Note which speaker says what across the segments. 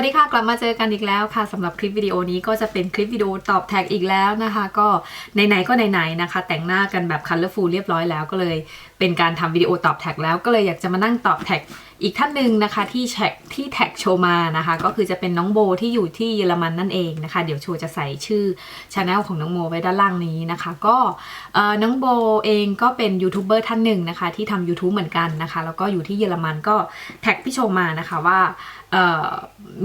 Speaker 1: วัสดีค่ะกลับมาเจอกันอีกแล้วค่ะสำหรับคลิปวิดีโอนี้ก็จะเป็นคลิปวิดีโอตอบแท็กอีกแล้วนะคะ ก็ไหนๆก็ไหนๆนะคะ แต่งหน้ากันแบบคัลเลอร์ฟูลเรียบร้อยแล้วก็เลย เป็นการทำวิดีโอตอบแท็กแล้วก็เลยอยากจะมานั่งตอบแท็กอีกท่านหนึ่งนะคะที่แท็กที่แท็กโชว์มานะคะ ก็คือจะเป็นน้องโบที่อยู่ที่เยอรมันนั่นเองนะคะ เดี๋ยวโชว์จะใส่ชื่อช anel ของน้องโบไว้ด้านล่างนี้นะคะ ก็น้องโบเองก็เป็นยูทูบเบอร์ท่านหนึ่งนะคะ ที่ทำ YouTube เหมือนกันนะคะ แล้วก็อยู่ที่เยอรมันก็แท็กพี่โชว์มานะคะว่า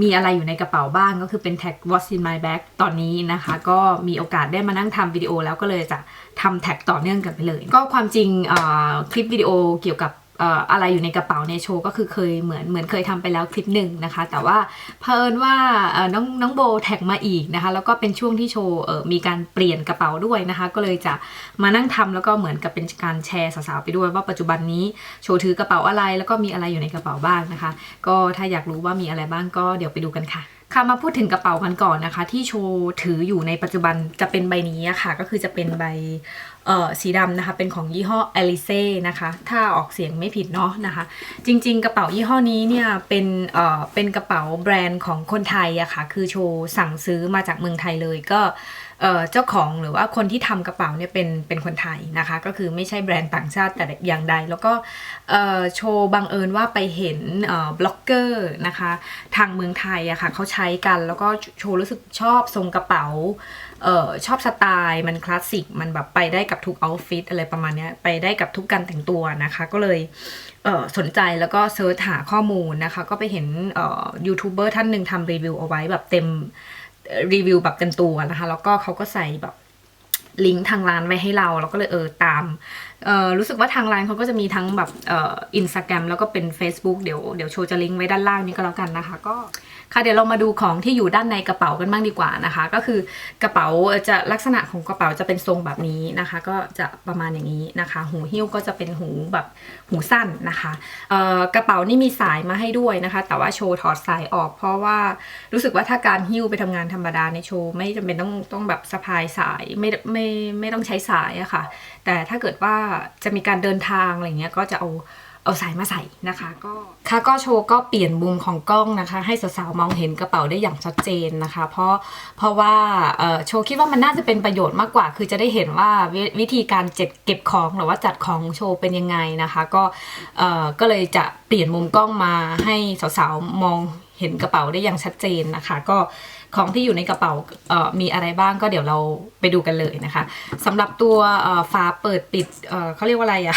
Speaker 1: มีอะไรอยู่ในกระเป๋าบ้างก็คือเป็นแท็ก what's in my bag ตอนนี้นะคะ ก็มีโอกาสได้มานั่งทำวิดีโอแล้วก็เลยจะทำแท็กต่อเนื่องกันไปเลย ก็ความจริงคลิปวิดีโอเกี่ยวกับอะไรอยู่ในกระเป๋าในโชว์ก็คือเคยเหมือนเหมือนเคยทำไปแล้วคลิปหนึ่งนะคะ แต่ว่าเพอิญว่าน้องน้องโบแท็กมาอีกนะคะ แล้วก็เป็นช่วงที่โชว์มีการเปลี่ยนกระเป๋าด้วยนะคะ ก็เลยจะมานั่งทำแล้วก็เหมือนกับเป็นการแชร์สาวๆไปด้วย ว่าปัจจุบันนี้โชว์ถือกระเป๋าอะไร แล้วก็มีอะไรอยู่ในกระเป๋าบ้างนะคะ ก็ถ้าอยากรู้ว่ามีอะไรบ้างก็เดี๋ยวไปดูกันค่ะค่ะมาพูดถึงกระเป๋ากันก่อนนะคะ ที่โชว์ถืออยู่ในปัจจุบันจะเป็นใบนี้ค่ะ ก็คือจะเป็นใบ สีดำนะคะเป็นของยี่ห้อ a l i c e นะคะถ้าออกเสียงไม่ผิดเนาะนะคะจริง ๆ กระเป๋ายี่ห้อนี้เนี่ยเป็นเอ่อเป็นกระเป๋าแบรนด์ของคนไทยอะค่ะคือโชว์สั่งซื้อมาจากเมืองไทยเลยก็เจ้าของหรือว่าคนที่ทำกระเป๋าเนี่ยเป็นเป็นคนไทยนะคะ ก็คือไม่ใช่แบรนด์ต่างชาติแต่อย่างใด แล้วก็โชว์บังเอิญว่าไปเห็นบล็อกเกอร์นะคะ ทางเมืองไทยอะค่ะเขาใช้กันแล้วก็โชว์รู้สึกชอบทรงกระเป๋า เออชอบสไตล์มันคลาสสิกมันแบบไปได้กับทุกเอาฟิตอะไรประมาณนี้ไปได้กับทุกการแต่งตัวนะคะ ก็เลยเออสนใจแล้วก็เซิร์ชหาข้อมูลนะคะ ก็ไปเห็นเออยูทูบเบอร์ท่านหนึ่งทำรีวิวเอาไว้แบบเต็มรีวิวแบบเต็มตัวนะคะ แล้วก็เขาก็ใส่แบบ ลิงก์ทางร้านไว้ให้เรา เราก็เลยเออตามเออรู้สึกว่าทางร้านเขาก็จะมีทั้งแบบเอออินสตาแกรมแล้วก็เป็น Facebook เดี๋ยวเดี๋ยวโชว์จะลิงก์ไว้ด้านล่างนี้ก็แล้วกันนะคะ ก็ค่ะเดี๋ยวเรามาดูของที่อยู่ด้านในกระเป๋ากันบ้างดีกว่านะคะ ก็คือกระเป๋าจะลักษณะของกระเป๋าจะเป็นทรงแบบนี้นะคะ ก็จะประมาณอย่างนี้นะคะ หูหิ้วก็จะเป็นหูแบบหูสั้นนะคะเอ่อกระเป๋านี่มีสายมาให้ด้วยนะคะ แต่ว่าโชว์ถอดสายออก เพราะว่ารู้สึกว่าถ้าการหิ้วไปทำงานธรรมดาในโชว์ไม่จำเป็นต้องต้องแบบสะพายสายไม่ไม่ไม่ต้องใช้สายอะค่ะ แต่ถ้าเกิดว่าจะมีการเดินทางอะไรเงี้ยก็จะเอาเอาสายมาใส่นะคะก็ค่ะก็โชว์ก็เปลี่ยนมุมของกล้องนะคะ ให้สาวๆมองเห็นกระเป๋าได้อย่างชัดเจนนะคะ เพราะเพราะว่าโชว์คิดว่ามันน่าจะเป็นประโยชน์มากกว่า คือจะได้เห็นว่าวิวิธีการเจ็บเก็บของหรือว่าจัดของโชว์เป็นยังไงนะคะ ก็เอ่อก็เลยจะเปลี่ยนมุมกล้องมาให้สาวๆมองเห็นกระเป๋าได้อย่างชัดเจนนะคะ ก็ ของที่อยู่ในกระเป๋ามีอะไรบ้างก็เดี๋ยวเราไปดูกันเลยนะคะสำหรับตัวฝาเปิดปิดเเขาเรียกว่าอะไรอะ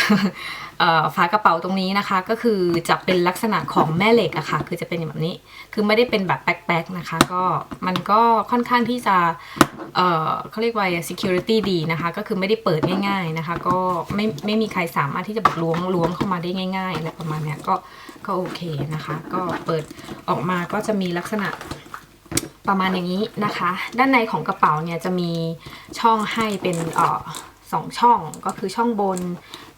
Speaker 1: ฝากระเป๋าตรงนี้นะคะ ก็คือจะเป็นลักษณะของแม่เหล็กอะค่ะ คือจะเป็นแบบนี้ คือไม่ได้เป็นแบบแป๊กๆนะคะ ก็มันก็ค่อนข้างที่จะเเขาเรียกว่า security ดีนะคะ ก็คือไม่ได้เปิดง่าย ๆนะคะ ก็ไม่ไม่มีใครสามารถที่จะแบบล้วงล้วงเข้ามาได้ง่ายๆอะไรประมาณเนี้ยก็ก็โอเคนะคะ ก็เปิดออกมาก็จะมีลักษณะ ประมาณอย่างนี้นะคะ ด้านในของกระเป๋าเนี่ยจะมีช่องให้เป็นเอ่อสองช่องก็คือช่องบน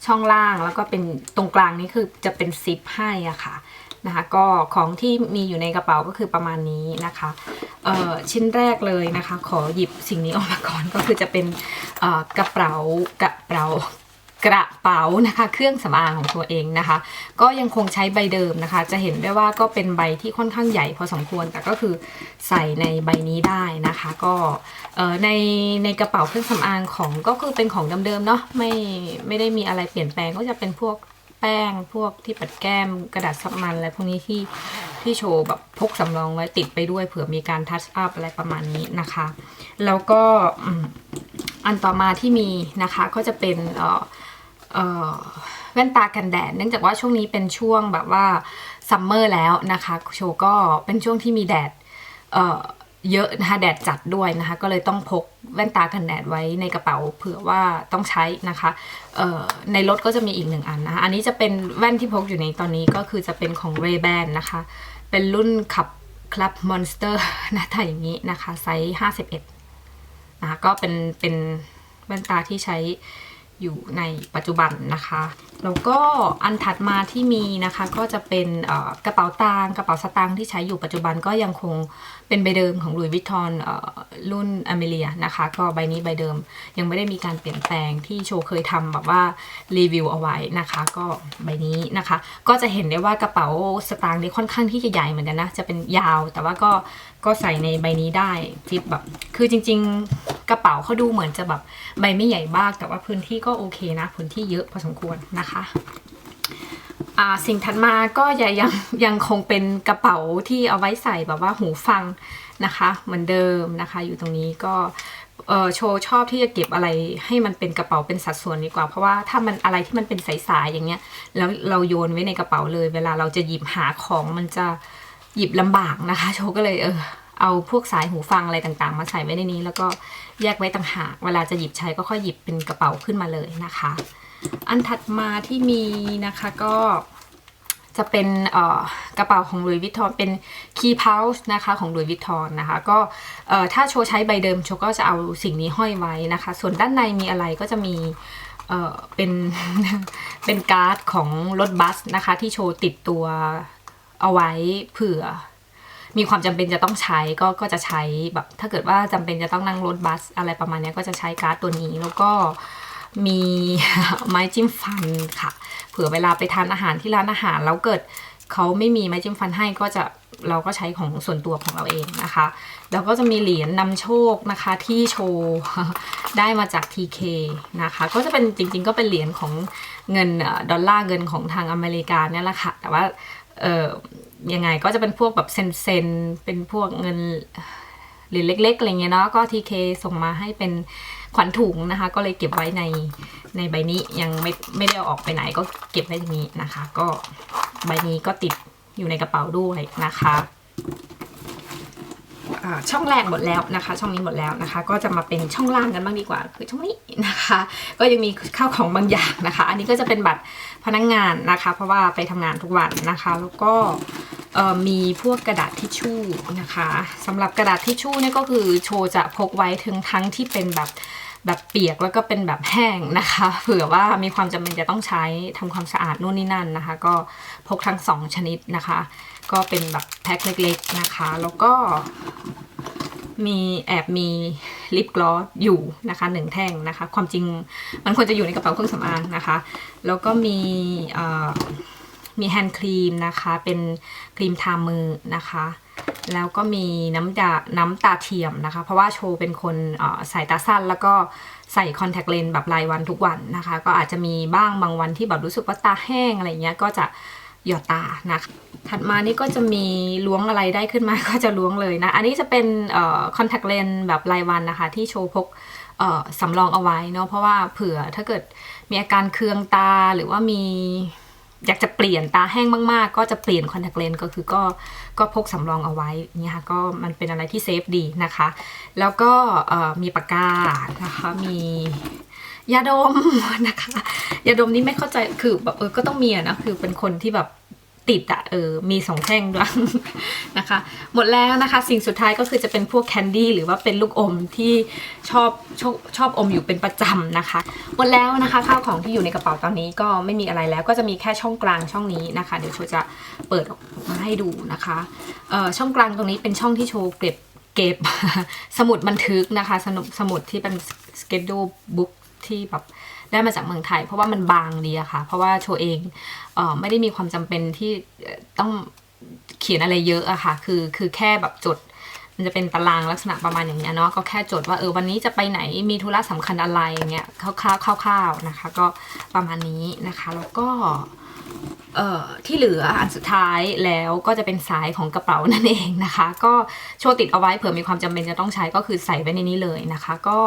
Speaker 1: ช่องล่างแล้วก็เป็นตรงกลางนี่คือจะเป็นซิปให้อะค่ะนะคะก็ของที่มีอยู่ในกระเป๋าก็คือประมาณนี้นะคะเอ่อชิ้นแรกเลยนะคะ ขอหยิบสิ่งนี้ออกมาก่อนก็คือจะเป็นเอ่อกระเป๋ากระเป๋า กระเป๋านะคะเครื่องสำอางของตัวเองนะคะ ก็ยังคงใช้ใบเดิมนะคะ จะเห็นได้ว่าก็เป็นใบที่ค่อนข้างใหญ่พอสมควร แต่ก็คือใส่ในใบนี้ได้นะคะ ก็ในในกระเป๋าเครื่องสำอางของก็คือเป็นของเดิมๆเนาะไม่ไม่ได้มีอะไรเปลี่ยนแปลงก็จะเป็นพวกแป้งพวกที่ปัดแก้มกระดาษซับมันอะไรพวกนี้ที่ที่โชว์แบบพกสำรองไว้ติดไปด้วยเผื่อมีการทัชอัพอะไรประมาณนี้นะคะ แล้วก็อันต่อมาที่มีนะคะก็จะเป็นเอ่อ แว่นตากันแดด เนื่องจากว่าช่วงนี้เป็นช่วงแบบว่าซัมเมอร์แล้วนะคะโชก็เป็นช่วงที่มีแดดเเยอะนะคะแดดจัดด้วยนะคะ ก็เลยต้องพกแว่นตากันแดดไว้ในกระเป๋าเผื่อว่าต้องใช้นะคะในรถก็จะมีอีกหนึ่งอันนะคะอันนี้จะเป็นแว่นที่พกอยู่ในตอนนี้ก็คือจะเป็นของ Ray Ban นะคะ เป็นรุ่นขับคลับมอนสเตอร์หน้าตาอย่างนี้นะคะ ไซส์ 51 นะคะก็เป็นเป็นแว่นตาที่ใช้ อยู่ในปัจจุบันนะคะแล้วก็อันถัดมาที่มีนะคะก็จะเป็นกระเป๋าตังกระเป๋าสตางค์ที่ใช้อยู่ปัจจุบันก็ยังคงเป็นใบเดิมของ Louis Vuitton เอ่อรุ่นอเมเลียนะคะ ก็ใบนี้ใบเดิมยังไม่ได้มีการเปลี่ยนแปลงที่โชว์เคยทำแบบว่ารีวิวเอาไว้นะคะ ก็ใบนี้นะคะ ก็จะเห็นได้ว่ากระเป๋าสตางค์นี่ค่อนข้างที่จะใหญ่เหมือนกันนะจะเป็นยาว แต่ว่าก็ก็ใส่ในใบนี้ได้จิบแบบคือจริง ๆ กระเป๋าเขาดูเหมือนจะแบบใบไม่ใหญ่มากแต่ว่าพื้นที่ก็โอเคนะ พื้นที่เยอะพอสมควรนะคะสิ่งถัดมาก็ยังยังยังคงเป็นกระเป๋าที่เอาไว้ใส่แบบว่าหูฟังนะคะ เหมือนเดิมนะคะ อยู่ตรงนี้ก็โชว์ชอบที่จะเก็บอะไรให้มันเป็นกระเป๋าเป็นสัดส่วนดีกว่า เพราะว่าถ้ามันอะไรที่มันเป็นสายๆอย่างเงี้ยแล้วเราโยนไว้ในกระเป๋าเลย เวลาเราจะหยิบหาของมันจะหยิบลำบากนะคะ โชว์ก็เลยเออ เอาพวกสายหูฟังอะไรต่างๆ มาใส่ไว้ในนี้ แล้วก็แยกไว้ต่างหากเวลาจะหยิบใช้ก็ค่อยหยิบเป็นกระเป๋าขึ้นมาเลยนะคะ อันถัดมาที่มีนะคะก็จะเป็นกระเป๋าของ Louis Vuitton เป็น key pouch นะคะของ Louis Vuitton นะคะ ก็ถ้าโชว์ใช้ใบเดิมโชว์ก็จะเอาสิ่งนี้ห้อยไว้นะคะ ส่วนด้านในมีอะไรก็จะมีเออเป็นเป็นการ์ดของรถบัสนะคะ ที่โชว์ติดตัวเอาไว้เผื่อ มีความจำเป็นจะต้องใช้ก็ก็จะใช้แบบถ้าเกิดว่าจำเป็นจะต้องนั่งรถบัสอะไรประมาณนี้ก็จะใช้การ์ดตัวนี้แล้วก็มีไม้จิ้มฟันค่ะ เผื่อเวลาไปทานอาหารที่ร้านอาหารแล้วเกิดเขาไม่มีไม้จิ้มฟันให้ก็จะเราก็ใช้ของส่วนตัวของเราเองนะคะ แล้วก็จะมีเหรียญนำโชคนะคะที่โชว์ได้มาจาก TK นะคะ ก็จะเป็นจริง ๆ ก็เป็นเหรียญของเงินดอลลาร์เงินของทางอเมริกาเนี่ยแหละค่ะ แต่ว่าเออ ยังไงก็จะเป็นพวกแบบเซนเซนเป็นพวกเงินเหรียญเล็ก ๆ อะไรเงี้ยเนาะก็ทีเคส่งมาให้เป็นขวัญถุงนะคะ ก็เลยเก็บไว้ในในใบนี้ยังไม่ไม่ได้เอาออกไปไหนก็เก็บไว้อย่างนี้นะคะ ก็ใบนี้ก็ติดอยู่ในกระเป๋าด้วยนะคะ ช่องแรกหมดแล้วนะคะ ช่องนี้หมดแล้วนะคะ ก็จะมาเป็นช่องล่างกันบ้างดีกว่า คือช่องนี้นะคะ ก็ยังมีข้าวของบางอย่างนะคะ อันนี้ก็จะเป็นบัตรพนักงงานนะคะ เพราะว่าไปทำงานทุกวันนะคะ แล้วก็มีพวกกระดาษทิชชู่นะคะสำหรับกระดาษทิชชู่นี่ก็คือโชว์จะพกไว้ถึงทั้งที่เป็นแบบแบบเปียกแล้วก็เป็นแบบแห้งนะคะ เผื่อว่ามีความจำเป็นจะต้องใช้ทำความสะอาดนู่นนี่นั่นนะคะ ก็พกทั้งสองชนิดนะคะ ก็เป็นแบบแพ็คเล็กๆนะคะ แล้วก็ มีแอบมีลิปกลอสอยู่นะคะหนึ่งแท่งนะคะ ความจริงมันควรจะอยู่ในกระเป๋าเครื่องสำอางนะคะ แล้วก็มีมีแฮนด์ครีมนะคะ เป็นครีมทามือนะคะ แล้วก็มีน้ำดาน้ำตาเทียมนะคะ เพราะว่าโชว์เป็นคนใส่ตาสั้น แล้วก็ใส่คอนแทคเลนส์แบบรายวันทุกวันนะคะ ก็อาจจะมีบ้างบางวันที่แบบรู้สึกว่าตาแห้งอะไรเงี้ยก็จะ หยอดตานะคะ ถัดมานี่ก็จะมีล้วงอะไรได้ขึ้นมาก็จะล้วงเลยนะ อันนี้จะเป็นคอนแทคเลนส์แบบรายวันนะคะ ที่โชว์พกสำรองเอาไว้เนาะเพราะว่าเผื่อถ้าเกิดมีอาการเคืองตาหรือว่ามีอยากจะเปลี่ยนตาแห้งมาก ๆ ก็จะเปลี่ยนคอนแทคเลนส์ก็คือก็ก็พกสำรองเอาไว้เนี่ยค่ะก็มันเป็นอะไรที่เซฟดีนะคะ แล้วก็มีปากกานะคะมี ยาดมนะคะยาดมนี่ไม่เข้าใจคือแบบเออก็ต้องมีอะนะคือเป็นคนที่แบบติดอะเออมีสองแท่งด้วยนะคะ หมดแล้วนะคะ สิ่งสุดท้ายก็คือจะเป็นพวกแคนดี้หรือว่าเป็นลูกอมที่ชอบชอบชอบอมอยู่เป็นประจำนะคะ หมดแล้วนะคะข้าวของที่อยู่ในกระเป๋าตอนนี้ก็ไม่มีอะไรแล้วก็จะมีแค่ช่องกลางช่องนี้นะคะ เดี๋ยวโชว์จะเปิดออกมาให้ดูนะคะเอ่อช่องกลางตรงนี้เป็นช่องที่โชว์เก็บเก็บสมุดบันทึกนะคะ สนุกสมุดที่เป็น schedule book ที่แบบได้มาจากเมืองไทย เพราะว่ามันบางดีอะค่ะ เพราะว่าโชว์เองเออไม่ได้มีความจำเป็นที่ต้องเขียนอะไรเยอะอะค่ะ คือคือแค่แบบจด มันจะเป็นตารางลักษณะประมาณอย่างเงี้ยเนาะก็แค่จดว่าเออวันนี้จะไปไหนมีธุระสำคัญอะไรเงี้ยคร่าวๆนะคะ ก็ประมาณนี้นะคะ แล้วก็ เอ่อที่เหลืออันสุดท้ายแล้วก็จะเป็นสายของกระเป๋านั่นเองนะคะ ก็โชว์ติดเอาไว้เผื่อมีความจำเป็นจะต้องใช้ก็คือใส่ไว้ในนี้เลยนะคะ ก็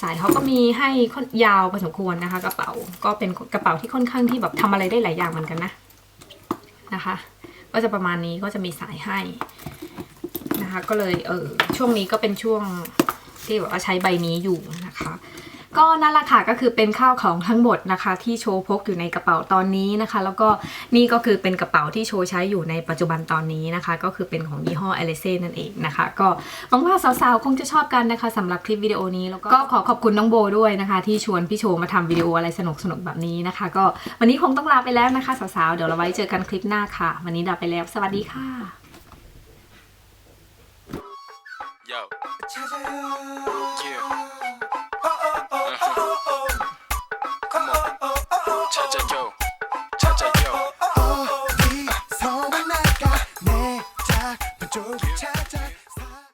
Speaker 1: สายเขาก็มีให้ค่อนยาวพอสมควรนะคะ กระเป๋าก็เป็นกระเป๋าที่ค่อนข้างที่แบบทำอะไรได้หลายอย่างเหมือนกันนะนะคะ ก็จะประมาณนี้ก็จะมีสายให้นะคะ ก็เลยเออช่วงนี้ก็เป็นช่วงที่แบบว่าใช้ใบนี้อยู่นะคะ ก็นั่นแหละค่ะก็คือเป็นข้าวของทั้งหมดนะคะ ที่โชว์พกอยู่ในกระเป๋าตอนนี้นะคะ แล้วก็นี่ก็คือเป็นกระเป๋าที่โชว์ใช้อยู่ในปัจจุบันตอนนี้นะคะ ก็คือเป็นของยี่ห้อ a l i c e นั่นเองนะคะ ก็หวังว่าสาวๆ คงจะชอบกันนะคะสำหรับคลิปวิดีโอนี้แล้วก็ขอขอบคุณน้องโบด้วยนะคะ ที่ชวนพี่โชว์มาทำวิดีโออะไรสนุกๆแบบนี้นะคะ ก็วันนี้คงต้องลาไปแล้วนะคะสาวๆเดี๋ยวเราไว้เจอกันคลิปหน้าค่ะ วันนี้ลาไปแล้ว สวัสดีค่ะ
Speaker 2: Yo. Yeah. Cha cha yo.